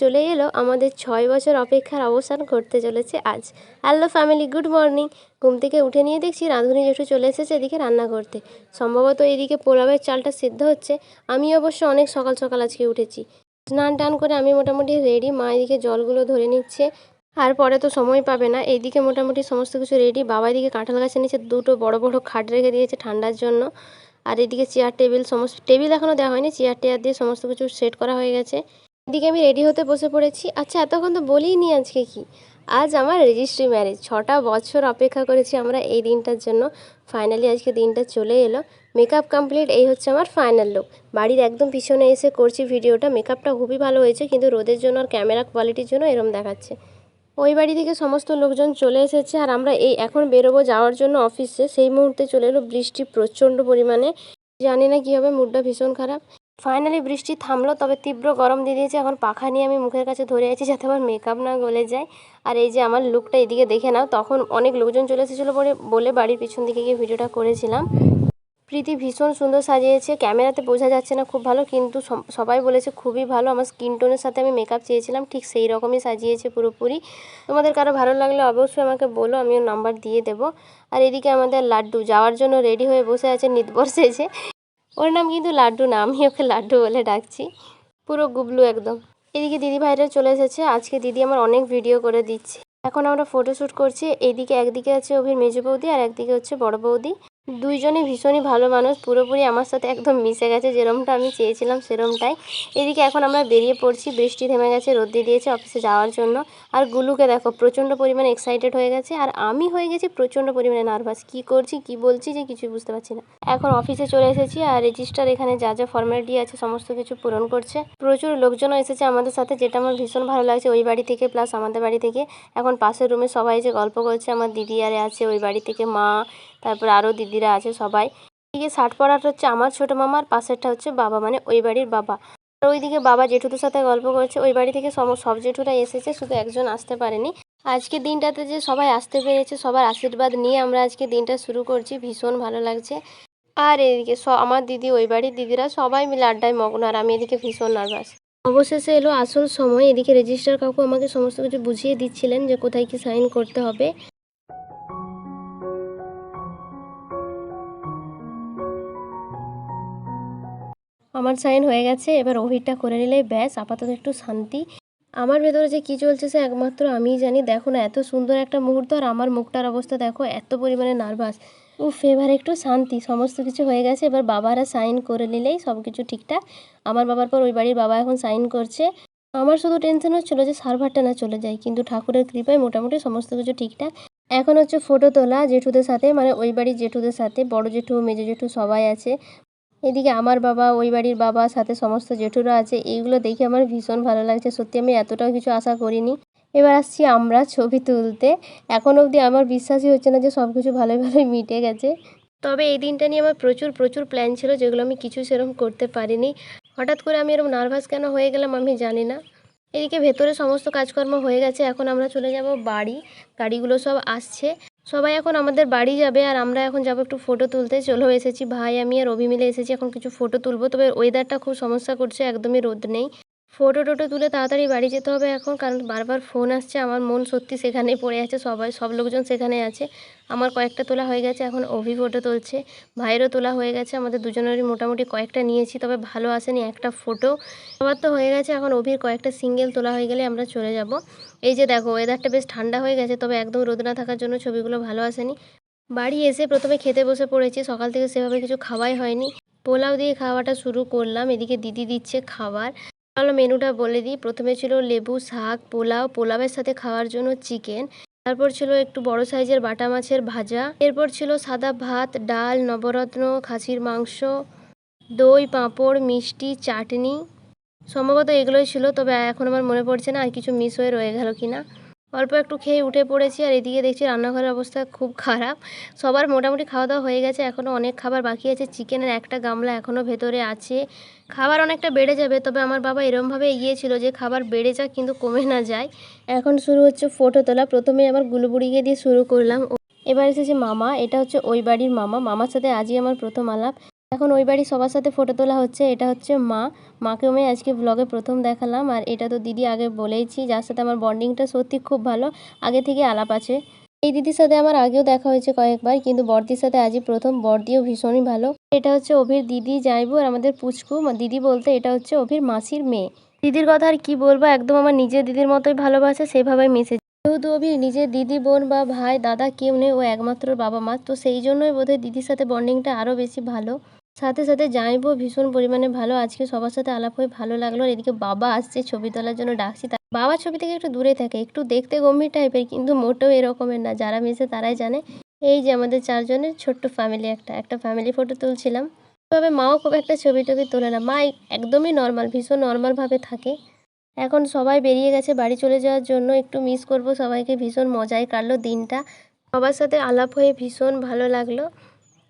চলে এলো। আমাদের ছয় বছর অপেক্ষার অবসান করতে চলেছে আজ। হ্যালো ফ্যামিলি গুড মর্নিং ঘুম থেকে উঠে নিয়ে দেখছি রাঁধুনি জেঠু চলে এসেছে এদিকে রান্না করতে সম্ভবত এদিকে পোলাওয়ের চালটা সিদ্ধ হচ্ছে। আমি অবশ্য অনেক সকাল সকাল আজকে উঠেছি। স্নান টান করে আমি মোটামুটি রেডি মা এদিকে জলগুলো ধরে নিচ্ছে। আর পরে তো সময় পাবে না। এইদিকে মোটামুটি সমস্ত কিছু রেডি বাবা এদিকে কাঁঠাল গাছের নিচে দুটো বড় বড় খাট রেখে দিয়েছে ঠান্ডার জন্য। আর এদিকে চেয়ার টেবিল সমস্ত টেবিল এখনও দেওয়া হয়নি। চেয়ার টেয়ার দিয়ে সমস্ত কিছু সেট করা হয়ে গেছে। এদিকে আমি রেডি হতে বসে পড়েছি। আচ্ছা এতক্ষণ তো বলিনি আজকে কি? আজ আমার রেজিস্ট্রি ম্যারেজ ছটা বছর অপেক্ষা করেছি আমরা এই দিনটার জন্য। ফাইনালি আজকে দিনটা চলে এলো। মেকআপ কমপ্লিট এই হচ্ছে আমার ফাইনাল লুক বাড়ির একদম পিছনে এসে করছি ভিডিওটা মেকআপটা খুবই ভালো হয়েছে, কিন্তু রোদের জন্য আর ক্যামেরা কোয়ালিটির জন্য এরম দেখাচ্ছে। ওই বাড়ি থেকে সমস্ত লোকজন চলে এসেছে, আর আমরা এই এখন বেরোবো যাওয়ার জন্য অফিসে সেই মুহূর্তে চলে এলো বৃষ্টি প্রচণ্ড পরিমাণে। জানি না কী হবে, মুডটা ভীষণ খারাপ। ফাইনালি বৃষ্টি থামলো, তবে তীব্র গরম দিয়ে দিয়েছে। এখন পাখা নিয়ে আমি মুখের কাছে ধরে আছি যাতে আমার মেকআপ না গলে যায়। আর এই যে আমার লুকটা এদিকে দেখে নাও, তখন অনেক লোকজন চলে এসেছিল বলে বলে বাড়ির পিছন দিকে গিয়ে ভিডিওটা করেছিলাম। প্রীতি ভীষণ সুন্দর সাজিয়েছে, ক্যামেরাতে বোঝা যাচ্ছে না খুব ভালো, কিন্তু সব- সবাই বলেছে খুবই ভালো। আমার স্কিন টোনের সাথে আমি মেকআপ চেয়েছিলাম, ঠিক সেই রকমই সাজিয়েছে পুরোপুরি। তোমাদের কারও ভালো লাগলে অবশ্যই আমাকে বলো, আমিও নাম্বার দিয়ে দেবো। আর এদিকে আমাদের লাড্ডু যাওয়ার জন্য রেডি হয়ে বসে আছে নিতবর সেজে ওর নাম কিন্তু লাড্ডু না, আমি ওকে লাড্ডু বলে ডাকছি। পুরো গুবলু একদম। এদিকে দিদি ভাইরা চলে এসেছে, আজকে দিদি আমার অনেক ভিডিও করে দিচ্ছে। এখন আমরা ফটোশ্যুট করছি এইদিকে একদিকে আছে অভির মেজো বৌদি আর একদিকে হচ্ছে বড় বৌদি। দুইজনই ভীষণই ভালো মানুষ, পুরোপুরি আমার সাথে একদম মিশে গেছে, যেরমটা আমি চেয়েছিলাম সেরমটাই। এদিকে এখন আমরা বেরিয়ে পড়ছি, বৃষ্টি থেমে গেছে রোদ দিয়ে দিয়েছে অফিসে যাওয়ার জন্য। আর গুলুকে দেখো, প্রচণ্ড পরিমাণে এক্সাইটেড হয়ে গেছে, আর আমি হয়ে গেছি প্রচণ্ড পরিমাণে নার্ভাস কি করছি, কি বলছি যে কিছুই বুঝতে পারছি না। এখন অফিসে চলে এসেছি, আর রেজিস্টার এখানে যা যা ফর্মালিটি আছে, সমস্ত কিছু পূরণ করছে। প্রচুর লোকজনও এসেছে আমাদের সাথে, যেটা আমার ভীষণ ভালো লাগছে, ওই বাড়ি থেকে প্লাস আমাদের বাড়ি থেকে। এখন পাশের রুমে সবাই যে গল্প করছে, আমার দিদি আরে আছে ওই বাড়ি থেকে, মা তারপর আরও দিদিরা আছে সবাই। এদিকে শার্ট পরাটা হচ্ছে আমার ছোটো মামার পাশেরটা হচ্ছে বাবা মানে ওই বাড়ির বাবা। আর ওইদিকে বাবা জেঠুদের সাথে গল্প করছে। ওই বাড়ি থেকে সম, সব জেঠুরা এসেছে, শুধু একজন আসতে পারেনি। আজকে দিনটাতে যে সবাই আসতে পেরেছে, সবার আশীর্বাদ নিয়ে আমরা আজকে দিনটা শুরু করছি। ভীষণ ভালো লাগছে। আর এদিকে আমার দিদি, ওই বাড়ির দিদিরা সবাই মিলে আড্ডায় মগ্ন। আর আমি এদিকে ভীষণ নার্ভাস অবশেষে এলো আসল সময়। এদিকে রেজিস্টার কাকু আমাকে সমস্ত কিছু বুঝিয়ে দিচ্ছিলেন যে কোথায় কি সাইন করতে হবে। আমার সাইন হয়ে গেছে, এবার অভিরটা করে নিলেই ব্যাস, আপাতত একটু শান্তি। আমার ভেতরে যে কী চলছে সে একমাত্র আমিই জানি। দেখো না, এত সুন্দর একটা মুহূর্ত আর আমার মুখটার অবস্থা দেখো, এত পরিমাণে নার্ভাস। উফ, এবার একটু শান্তি, সমস্ত কিছু হয়ে গেছে, এবার বাবারা সাইন করে নিলেই সব কিছু ঠিকঠাক। আমার বাবার পর ওই বাড়ির বাবা এখন সাইন করছে। আমার শুধু টেনশন হচ্ছিল যে সার্ভারটা না চলে যায়, কিন্তু ঠাকুরের কৃপায় মোটামুটি সমস্ত কিছু ঠিকঠাক। এখন হচ্ছে ফটো তোলা জেঠুদের সাথে মানে ওই বাড়ির জেঠুদের সাথে, বড় জেঠু, মেজো জেঠু সবাই আছে। এদিকে আমার বাবা, ওই বাড়ির বাবা, সাথে সমস্ত জেঠুরা আছে, এইগুলো দেখে আমার ভীষণ ভালো লাগছে। সত্যি আমি এতটাও কিছু আশা করিনি। এবার আসছি আমরা ছবি তুলতে। এখন অবধি আমার বিশ্বাসই হচ্ছে না যে সব কিছু ভালোই ভালোই মিটে গেছে। তবে এই দিনটা নিয়ে আমার প্রচুর প্রচুর প্ল্যান ছিল যেগুলো আমি কিছু সেরকম করতে পারিনি। হঠাৎ করে আমি এরকম নার্ভাস কেন হয়ে গেলাম আমি জানি না। এদিকে ভেতরে সমস্ত কাজকর্ম হয়ে গেছে, এখন আমরা চলে যাব বাড়ি। গাড়িগুলো সব আসছে। সবাই এখন আমাদের বাড়ি যাবে আর আমরা এখন যাব একটু ফটো তুলতে। চলেও এসেছি ভাই, আমি আর অভি মিলে এসেছি, এখন কিছু ফটো তুলবো। তবে ওয়েদারটা খুব সমস্যা করছে, একদমই রোদ নেই। ফটো টোটো তুলে তাড়াতাড়ি বাড়ি যেতে হবে এখন, কারণ বারবার ফোন আসছে, আমার মন সত্যি সেখানেই পড়ে আছে, সবাই, সব লোকজন সেখানে আছে। আমার কয়েকটা তোলা হয়ে গেছে, এখন অভি ফটো তুলছে, ভাইয়েরও তোলা হয়ে গেছে, আমাদের দুজনেরই মোটামুটি কয়েকটা নিয়েছি, তবে ভালো আসেনি একটা ফটো। সবার তো হয়ে গেছে, এখন অভির কয়েকটা সিঙ্গেল তোলা হয়ে গেলে আমরা চলে যাব। এই যে দেখো ওয়েদারটা বেশ ঠান্ডা হয়ে গেছে, তবে একদম রোদ না থাকার জন্য ছবিগুলো ভালো আসেনি। বাড়ি এসে প্রথমে খেতে বসে পড়েছি, সকাল থেকে সেভাবে কিছু খাওয়াই হয়নি। পোলাও দিয়ে খাওয়াটা শুরু করলাম, এদিকে দিদি দিচ্ছে খাবার। চলো মেনুটা বলে দিই। প্রথমে ছিল লেবু, শাক, পোলাও। পোলাওয়ের সাথে খাওয়ার জন্য চিকেন। তারপর ছিল একটু বড় সাইজের বাটা মাছের ভাজা। এরপর ছিল সাদা ভাত, ডাল, নবরত্ন, খাসির মাংস, দই, পাঁপড়, মিষ্টি, চাটনি। সম্ভবত এগুলোই ছিল, তবে এখন আমার মনে পড়ছে না আর কিছু মিস হয়ে রয়ে গেল কি না অল্প একটু খেয়ে উঠে পড়েছি আর এদিকে দেখছি রান্নাঘরের অবস্থা খুব খারাপ। সবার মোটামুটি খাওয়া দাওয়া হয়ে গেছে এখনও অনেক খাবার বাকি আছে। চিকেনের একটা গামলা এখনও ভেতরে আছে। খাবার অনেকটা বেড়ে যাবে, তবে আমার বাবা এরমভাবে এগিয়েছিল যে খাবার বেড়ে যাক কিন্তু কমে না যায়। এখন শুরু হচ্ছে ফটো তোলা। প্রথমে আমার গুলুবুড়িকে দিয়ে শুরু করলাম। এবার এসেছে মামা, এটা হচ্ছে ওই বাড়ির মামা। মামার সাথে আজই আমার প্রথম আলাপ। এখন ওই বাড়ি সবার সাথে ফটো তোলা হচ্ছে, এটা হচ্ছে মা। মাকে আমি আজকে ব্লগে প্রথম দেখালাম, আর এটা তো দিদি আগে বলেইছি, যার সাথে আমার বন্ডিংটা সত্যি খুব ভালো, আগে থেকে আলাপ আছে। এই দিদির সাথে আমার আগেও দেখা হয়েছে কয়েকবার, কিন্তু বর্দির সাথে আজই প্রথম, বর্দিও ভীষণই ভালো। এটা হচ্ছে অভির দিদি যাইবু, আর আমাদের পুচকু। দিদি বলতে এটা হচ্ছে অভির মাসির মেয়ে। দিদির কথা আর কি বলব, একদম আমার নিজের দিদির মতোই ভালোবাসে, সেভাবেই মিশে যেহেতু অভির নিজের দিদি বোন বা ভাই, দাদা কেউ নেই, ও একমাত্র বাবা মা, তো সেই জন্যই বোধহয় দিদির সাথে বন্ডিংটা আরও বেশি ভালো। সাথে সাথে জামাইবু ভীষণ পরিমাণে ভালো। আজকে সবার সাথে আলাপ হয়ে ভালো লাগল আর এদিকে বাবা আসছে, ছবি তোলার জন্য ডাকছি। বাবা ছবি থেকে একটু দূরে থাকে, একটু দেখতে গম্ভীর টাইপের, কিন্তু মোটেও এরকমের না। যারা মিশে তারাই জানে। এই যে আমাদের চারজনের ছোট্ট ফ্যামিলি একটা একটা ফ্যামিলি ফটো তুলছিলাম। তবে মাও খুব একটা ছবি টবি তোলে না। মা একদমই নর্মাল ভীষণ নর্মালভাবে থাকে। এখন সবাই বেরিয়ে গেছে বাড়ি চলে যাওয়ার জন্য। একটু মিস করব সবাইকে, ভীষণ মজায় কাটলো দিনটা। সবার সাথে আলাপ হয়ে ভীষণ ভালো লাগল।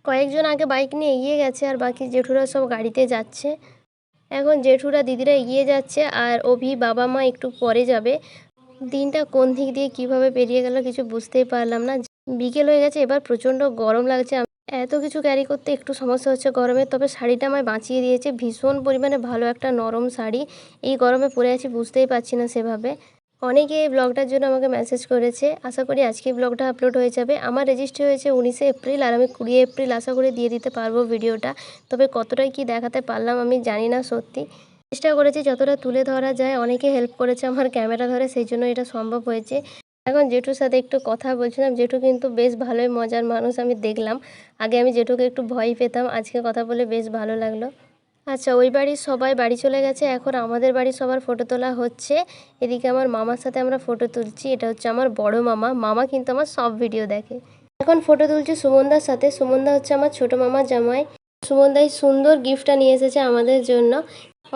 কয়েকজন আগে বাইক নিয়ে এগিয়ে গেছে আর বাকি জেঠুরা সব গাড়িতে যাচ্ছে। এখন জেঠুরা দিদিরা এগিয়ে যাচ্ছে আর অভি বাবা মা একটু পরে যাবে। দিনটা কোন দিক দিয়ে কীভাবে পেরিয়ে গেল কিছু বুঝতেই পারলাম না। বিকেল হয়ে গেছে, এবার প্রচণ্ড গরম লাগছে। এত কিছু ক্যারি করতে একটু সমস্যা হচ্ছে গরমে, তবে শাড়িটা আমায় বাঁচিয়ে দিয়েছে। ভীষণ পরিমাণে ভালো একটা নরম শাড়ি। এই গরমে পরে আছি বুঝতেই পারছি না সেভাবে। অনেকে এই ব্লগটার জন্য আমাকে মেসেজ করেছে। আশা করি আজকে ব্লগটা আপলোড হয়ে যাবে। আমার রেজিস্ট্রি হয়েছে উনিশে এপ্রিল আর আমি কুড়ি এপ্রিল আশা করি দিয়ে দিতে পারব ভিডিওটা। তবে কতটাই কি দেখাতে পারলাম আমি জানি না সত্যি। চেষ্টা করেছি যতটা তুলে ধরা যায়। অনেকে হেল্প করেছে আমার ক্যামেরা ধরে, সেই জন্য এটা সম্ভব হয়েছে। এখন জেঠুর সাথে একটু কথা বলছিলাম। জেঠু কিন্তু বেশ ভালোই মজার মানুষ আমি দেখলাম। আগে আমি জেঠুকে একটু ভয় পেতাম। আজকে কথা বলে বেশ ভালো লাগল। আচ্ছা ওই বাড়ির সবাই বাড়ি চলে গেছে। এখন আমাদের বাড়ির সবার ফটো তোলা হচ্ছে। এদিকে আমার মামার সাথে আমরা ফটো তুলছি। এটা হচ্ছে আমার বড় মামা। মামা কিন্তু আমার সব ভিডিও দেখে। এখন ফটো তুলছি সুমনদার সাথে। সুমনদা হচ্ছে আমার ছোট মামার জামাই। সুমনদা এই সুন্দর গিফটটা নিয়ে এসেছে আমাদের জন্য।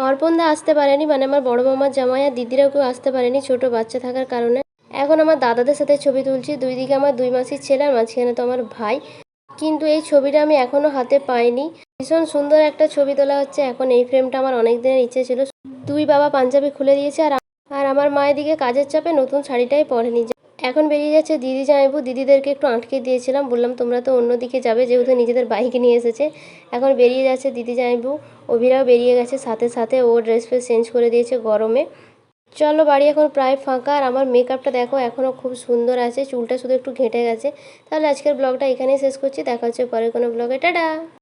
অর্পণদা আসতে পারেনি মানে আমার বড় মামার জামাই আর দিদিরাও কেউ আসতে পারেনি ছোট বাচ্চা থাকার কারণে। এখন আমার দাদাদের সাথে ছবি তুলছি। দুই দিকে আমার দুই মাসির ছেলে, আর মাঝখানে তো আমার ভাই। কিন্তু এই ছবিটা আমি এখনও হাতে পাইনি। ভীষণ সুন্দর একটা ছবি তোলা হচ্ছে। এখন এই ফ্রেমটা আমার অনেক দিনের ইচ্ছে ছিল। দুই বাবা পাঞ্জাবি খুলে দিয়েছে আর আর আমার মায়ের দিকে কাজের চাপে নতুন শাড়িটাই পরেনি। এখন বেরিয়ে যাচ্ছে দিদি জামাইবু। দিদিদেরকে একটু আটকে দিয়েছিলাম। বললাম, তোমরা তো অন্যদিকে যাবে, যেহেতু নিজেদের বাইক নিয়ে এসেছে। এখন বেরিয়ে যাচ্ছে দিদি জামাইবু। অভিরাও বেরিয়ে গেছে সাথে সাথে। ও ড্রেস ফ্রেস চেঞ্জ করে দিয়েছে গরমে। চলো, বাড়ি এখন প্রায় ফাঁকা। আর আমার মেকআপটা দেখো এখনও খুব সুন্দর আছে। চুলটা শুধু একটু ঘেঁটে গেছে। তাহলে আজকের ব্লগটা এখানেই শেষ করছি। দেখা হচ্ছে পরে কোনো ব্লগে টাটা!